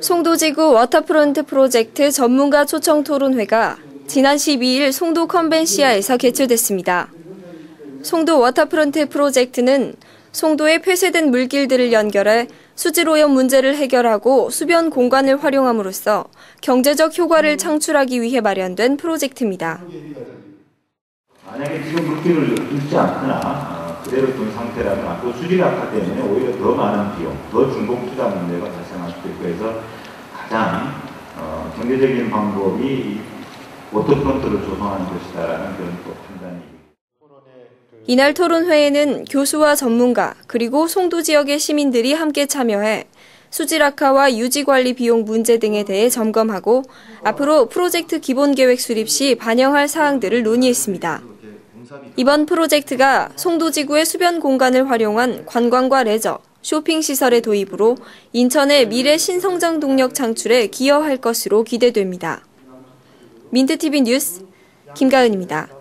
송도지구 워터프론트 프로젝트 전문가 초청 토론회가 지난 12일 송도 컨벤시아에서 개최됐습니다. 송도 워터프론트 프로젝트는 송도의 폐쇄된 물길들을 연결해 수질오염 문제를 해결하고 수변 공간을 활용함으로써 경제적 효과를 창출하기 위해 마련된 프로젝트입니다. 만약에 지금 물길을 뚫지 않거나 어, 그대로 둔 상태라면 앞으로 수질 악화 때문에 오히려 더 많은 비용, 더 중복 투자 문제가 발생할 수도 있고 해서 가장 어, 경제적인 방법이 워터프론트를 조성하는 것이다라는 그런 또 판단이 이날 토론회에는 교수와 전문가 그리고 송도 지역의 시민들이 함께 참여해 수질 악화와 유지 관리 비용 문제 등에 대해 점검하고 앞으로 프로젝트 기본 계획 수립 시 반영할 사항들을 논의했습니다. 이번 프로젝트가 송도 지구의 수변 공간을 활용한 관광과 레저, 쇼핑 시설의 도입으로 인천의 미래 신성장 동력 창출에 기여할 것으로 기대됩니다. 민트TV 뉴스 김가은입니다.